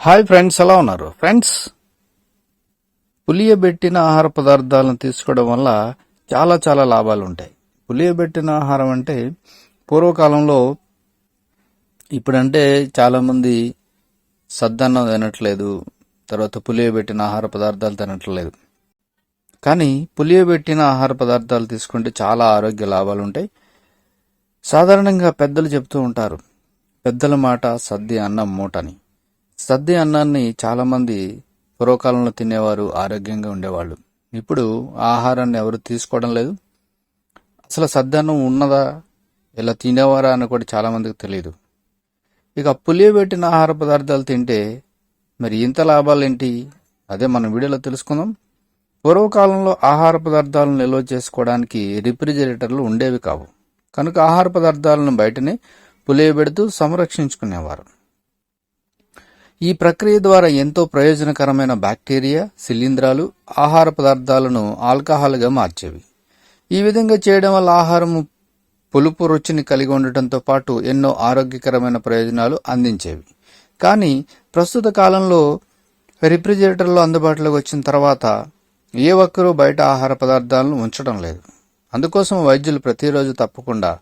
Hi friends ఎలా ఉన్నారు? Friends పులియబెట్టిన ఆహార పదార్థాలను తీసుకోవడం వల్ల చాలా చాలా లాభాలు ఉంటాయి. పులియబెట్టిన ఆహారం అంటే పూర్వకాలంలో ఇప్పుడంటే చాలామంది సద్దన్నం తినట్లేదు తర్వాత పులియబెట్టిన ఆహార పదార్థాలు తినట్లేదు. కానీ పులియబెట్టిన ఆహార పదార్థాలు తీసుకుంటే చాలా ఆరోగ్య లాభాలు ఉంటాయి సాధారణంగా పెద్దలు చెప్తూ ఉంటారు పెద్దల మాట సద్ది అన్నం మూటని. సద్ది అన్నాన్ని చాలామంది పూర్వకాలంలో తినేవారు ఆరోగ్యంగా ఉండేవాళ్ళు. ఇప్పుడు ఆహారాన్ని ఎవరు తీసుకోవడం లేదు. అసలు సద్దన్నం ఉన్నదా ఇలా తినేవారా అని కూడా చాలామందికి తెలియదు ఇక పులియబెట్టిన ఆహార పదార్థాలు తింటే మరి ఇంత లాభాలు ఏంటి అదే మనం వీడియోలో తెలుసుకుందాం. పూర్వకాలంలో ఆహార పదార్థాలను నిల్వ చేసుకోవడానికి రిఫ్రిజిరేటర్లు ఉండేవి కావు. కనుక ఆహార పదార్థాలను బయటనే పులియబెడుతూ సంరక్షించుకునేవారు. ఈ ప్రక్రియ ద్వారా ఎంతో ప్రయోజనకరమైన బ్యాక్టీరియా శిలీంధ్రాలు ఆహార పదార్థాలను ఆల్కహాల్గా మార్చేవి. ఈ విధంగా చేయడం వల్ల ఆహారము పులుపు రుచిని కలిగి ఉండటంతో పాటు ఎన్నో ఆరోగ్యకరమైన ప్రయోజనాలు అందించేవి. కానీ ప్రస్తుత కాలంలో రిఫ్రిజిరేటర్లు అందుబాటులోకి వచ్చిన తర్వాత ఏ ఒక్కరూ బయట ఆహార పదార్థాలను ఉంచడం లేదు. అందుకోసం వైద్యులు ప్రతిరోజు తప్పకుండా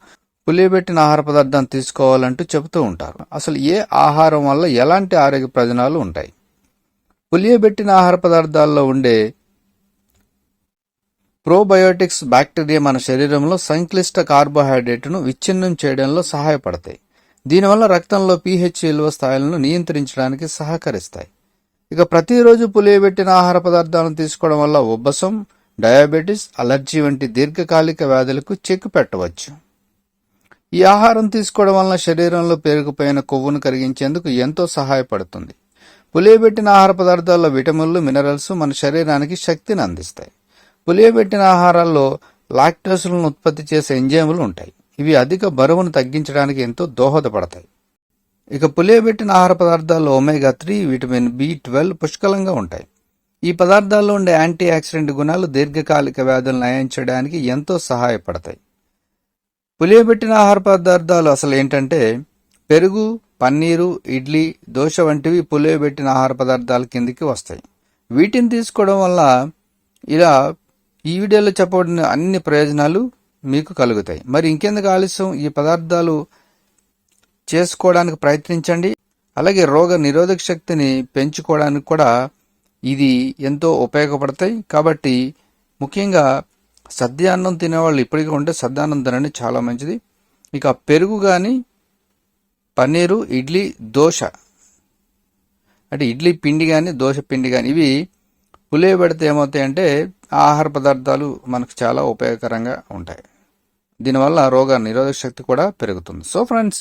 పులియబెట్టిన ఆహార పదార్థాన్ని తీసుకోవాలంటూ చెబుతూ ఉంటారు. అసలు ఏ ఆహారం వల్ల ఎలాంటి ఆరోగ్య ప్రయోజనాలు ఉంటాయి? పులియబెట్టిన ఆహార పదార్థాల్లో ఉండే ప్రోబయోటిక్స్ బ్యాక్టీరియా మన శరీరంలో సంక్లిష్ట కార్బోహైడ్రేట్ను విచ్ఛిన్నం చేయడంలో సహాయపడతాయి. దీనివల్ల రక్తంలో పీహెచ్ విలువ స్థాయిలను నియంత్రించడానికి సహకరిస్తాయి. ఇక ప్రతిరోజు పులియబెట్టిన ఆహార పదార్థాలను తీసుకోవడం వల్ల ఉబ్బసం డయాబెటిస్ అలర్జీ వంటి దీర్ఘకాలిక వ్యాధులకు చెక్ పెట్టవచ్చు. ఈ ఆహారం తీసుకోవడం వలన శరీరంలో పేరుకుపోయిన కొవ్వును కరిగించేందుకు ఎంతో సహాయపడుతుంది. పులియబెట్టిన ఆహార పదార్థాల్లో విటమిన్లు మినరల్స్ మన శరీరానికి శక్తిని అందిస్తాయి. పులియబెట్టిన ఆహారాల్లో లాక్టోసులను ఉత్పత్తి చేసే ఎంజైములు ఉంటాయి. ఇవి అధిక బరువును తగ్గించడానికి ఎంతో దోహదపడతాయి. ఇక పులియబెట్టిన ఆహార పదార్థాల్లో omega three vitamin B twelve పుష్కలంగా ఉంటాయి. ఈ పదార్థాల్లో ఉండే యాంటీ ఆక్సిడెంట్ గుణాలు దీర్ఘకాలిక వ్యాధులను నయం చేయడానికి ఎంతో సహాయపడతాయి. పులియబెట్టిన ఆహార పదార్థాలు అసలు ఏంటంటే పెరుగు పన్నీరు ఇడ్లీ దోశ వంటివి పులియబెట్టిన ఆహార పదార్థాల కిందికి వస్తాయి. వీటిని తీసుకోవడం వల్ల ఇలా ఈ వీడియోలో చెప్పబడిన అన్ని ప్రయోజనాలు మీకు కలుగుతాయి. మరి ఇంకెందుకు ఆలస్యం? ఈ పదార్థాలు చేసుకోవడానికి ప్రయత్నించండి. అలాగే రోగ నిరోధక శక్తిని పెంచుకోవడానికి కూడా ఇది ఎంతో ఉపయోగపడతాయి. కాబట్టి ముఖ్యంగా సద్యాన్నం తినేవాళ్ళు ఇప్పటికీ ఉంటే సద్యాన్నం తినండి చాలా మంచిది. ఇక పెరుగు కానీ పన్నీరు ఇడ్లీ దోశ. అంటే ఇడ్లీ పిండి కానీ దోశ పిండి కానీ ఇవి పులియబెడితే ఏమవుతాయంటే ఆహార పదార్థాలు మనకు చాలా ఉపయోగకరంగా ఉంటాయి. దీనివల్ల రోగ నిరోధక శక్తి కూడా పెరుగుతుంది. So friends